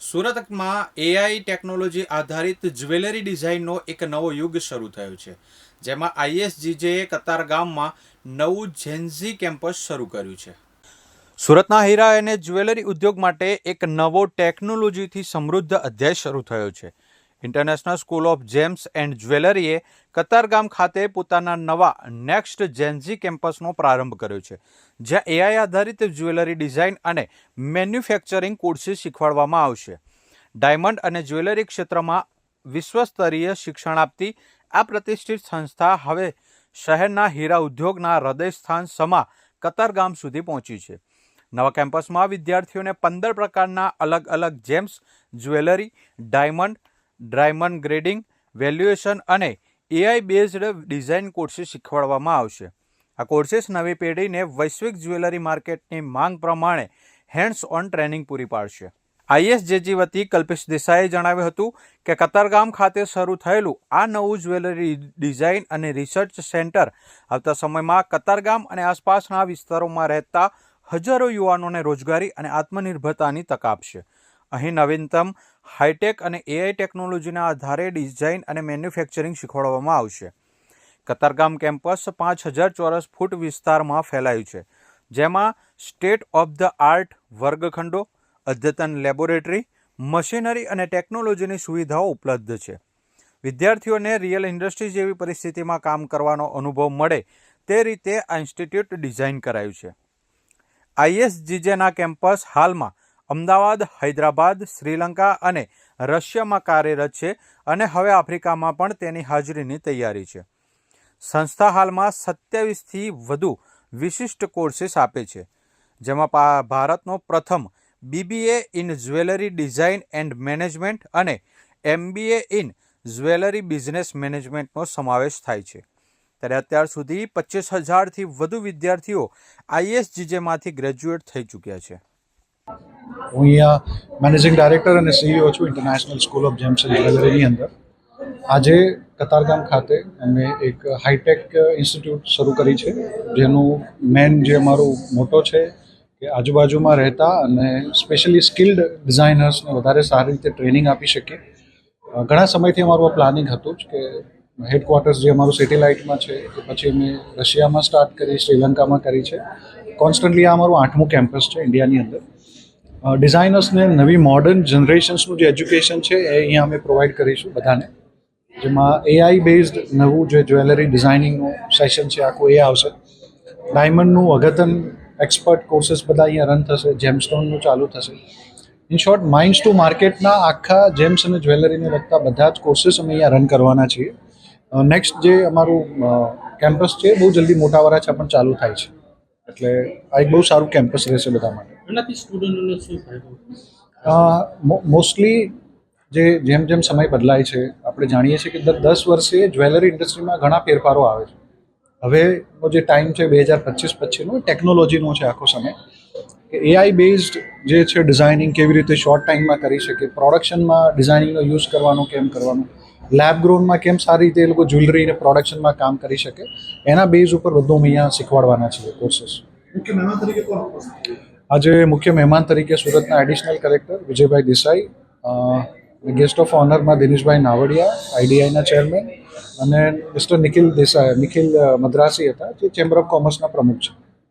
સુરતમાં AI technology આધારિત jewellery ડિઝાઇનનો એક નવો યુગ શરૂ થયો છે, જેમાં આઈએસજીજેએ કતારગામમાં નવું જેન્ઝી કેમ્પસ શરૂ કર્યું છે. સુરતના હીરા અને જ્વેલરી ઉદ્યોગ માટે એક નવો ટેકનોલોજીથી સમૃદ્ધ અધ્યાય શરૂ થયો છે. International school of gems and જ્વેલરીએ Katargam ખાતે પોતાના નવા નેક્સ્ટ જેન્ઝી કેમ્પસનો પ્રારંભ કર્યો છે, જ્યાં એઆઈ આધારિત જ્વેલરી ડિઝાઇન અને મેન્યુફેક્ચરિંગ કોર્સીસ શીખવાડવામાં આવશે. ડાયમંડ અને જ્વેલરી ક્ષેત્રમાં વિશ્વસ્તરીય શિક્ષણ આપતી આ પ્રતિષ્ઠિત સંસ્થા હવે શહેરના હીરા ઉદ્યોગના હૃદયસ્થાન સમા કતારગામ સુધી પહોંચી છે. નવા કેમ્પસમાં વિદ્યાર્થીઓને પંદર પ્રકારના અલગ અલગ gems jewellery, diamond diamond grading, valuation અને એઆઈ બેઝડ ડિઝાઇન કોર્સીસ શીખવાડવામાં આવશે. આ કોર્સીસ નવી પેઢીને વૈશ્વિક જ્વેલરી માર્કેટની માંગ પ્રમાણે હેન્ડ્સ ઓન ટ્રેનિંગ પૂરી પાડશે. આઈએસજેજી વતી કલ્પેશ દેસાઈએ જણાવ્યું હતું કે કતારગામ ખાતે શરૂ થયેલું આ નવું જ્વેલરી ડિઝાઇન અને રિસર્ચ સેન્ટર આવતા સમયમાં કતારગામ અને આસપાસના વિસ્તારોમાં રહેતા હજારો યુવાનોને રોજગારી અને આત્મનિર્ભરતાની તક આપશે. અહીં નવીનતમ હાઈટેક અને એઆઈ ટેકનોલોજીના આધારે ડિઝાઇન અને મેન્યુફેક્ચરિંગ શીખવાડવામાં આવશે. કતારગામ કેમ્પસ પાંચ હજાર ચોરસ ફૂટ વિસ્તારમાં ફેલાયું છે, જેમાં સ્ટેટ ઓફ ધ આર્ટ વર્ગખંડો, અદ્યતન લેબોરેટરી, મશીનરી અને ટેકનોલોજીની સુવિધાઓ ઉપલબ્ધ છે. વિદ્યાર્થીઓને રિયલ ઇન્ડસ્ટ્રી જેવી પરિસ્થિતિમાં કામ કરવાનો અનુભવ મળે તે રીતે આ ઇન્સ્ટિટ્યૂટ ડિઝાઇન કરાયું છે. આઈએસજીજેના કેમ્પસ હાલમાં અમદાવાદ, હૈદરાબાદ, શ્રીલંકા અને રશિયામાં કાર્યરત છે અને હવે આફ્રિકામાં પણ તેની હાજરીની તૈયારી છે. સંસ્થા હાલમાં સત્યાવીસથી વધુ વિશિષ્ટ કોર્સીસ આપે છે, જેમાં ભારતનો પ્રથમ BBA in jewellery design and management અને એમબીએ ઇન જ્વેલરી બિઝનેસ મેનેજમેન્ટનો સમાવેશ થાય છે. ત્યારે અત્યાર સુધી પચીસ હજારથી વધુ વિદ્યાર્થીઓ આઈએસજીજેમાંથી ગ્રેજ્યુએટ થઈ ચૂક્યા છે. હું અહીંયા મેનેજિંગ ડાયરેક્ટર અને સીઈઓ છું international school of gems and જ્વેલરીની અંદર. આજે કતારગામ ખાતે અમે એક હાઈટેક ઇન્સ્ટિટ્યૂટ શરૂ કરી છે, જેનું મેન જે અમારું મોટો છે કે આજુબાજુમાં રહેતા અને સ્પેશિયલી સ્કિલ્ડ ડિઝાઇનર્સને વધારે સારી રીતે ટ્રેનિંગ આપી શકીએ. ઘણા સમયથી અમારું આ પ્લાનિંગ હતું જ કે હેડક્વાર્ટર્સ જે અમારું સેટેલાઇટમાં છે કે પછી અમે રશિયામાં સ્ટાર્ટ કરી, શ્રીલંકામાં કરી છે. કોન્સ્ટન્ટલી આ અમારું આઠમું કેમ્પસ છે ઇન્ડિયાની અંદર. ડિઝાઇનર્સને નવી મોડર્ન જનરેશન્સનું જે એજ્યુકેશન છે, એ અહીંયા અમે પ્રોવાઈડ કરીશું બધાને. જેમાં એઆઈ બેઝડ નવું જે જ્વેલરી ડિઝાઇનિંગનું સેશન છે, આખું એ આવશે. ડાયમંડનું અગતન એક્સપર્ટ કોર્સીસ બધા અહીંયા રન થશે જેમસ્ટોનનું ચાલુ થશે. ઇન શોર્ટ માઇન્ડ્સ ટુ માર્કેટના આખા જેમ્સ અને જ્વેલરીને લગતા બધા જ કોર્સીસ અમે અહીંયા રન કરવાના છીએ. નેક્સ્ટ જે અમારું કેમ્પસ છે, બહુ જલ્દી મોટાવાળા છે, પણ ચાલુ થાય છે. એટલે આ એક બહુ સારું કેમ્પસ રહેશે બધા માટે. એનાથી સ્ટુડન્ટોને શું ફાયદો? મોસ્ટલી જે જેમ જેમ સમય બદલાય છે આપણે જાણીએ છીએ કે દર દસ વર્ષે જ્વેલરી ઇન્ડસ્ટ્રીમાં ઘણા ફેરફારો આવે છે. હવેનો જે ટાઈમ છે બે હજાર પચીસ પછીનો ટેકનોલોજીનો છે આખો સમય. કે એઆઈ બેઝડ જે છે ડિઝાઇનિંગ કેવી રીતે શોર્ટ ટાઈમમાં કરી શકે પ્રોડક્શનમાં ડિઝાઇનિંગનો યુઝ કરવાનો કેમ કરવાનું લેબ ગ્રોનમાં કેમ સારી રીતે એ લોકો જ્વેલરીને પ્રોડક્શનમાં કામ કરી શકે એના બેઝ ઉપર બધું અમે અહીંયા શીખવાડવાના છીએ ઉપસ્થિત આજે મુખ્ય મહેમાન તરીકે સુરતના additional collector Vijaybhai Desai guest of ઓનરમાં Dineshbhai Navadiya આઈડીઆઈના ચેરમેન અને મિસ્ટર નિખિલ દેસાઈ નિખિલ મદ્રાસી હતા જે ચેમ્બર ઓફ કોમર્સના પ્રમુખ છે.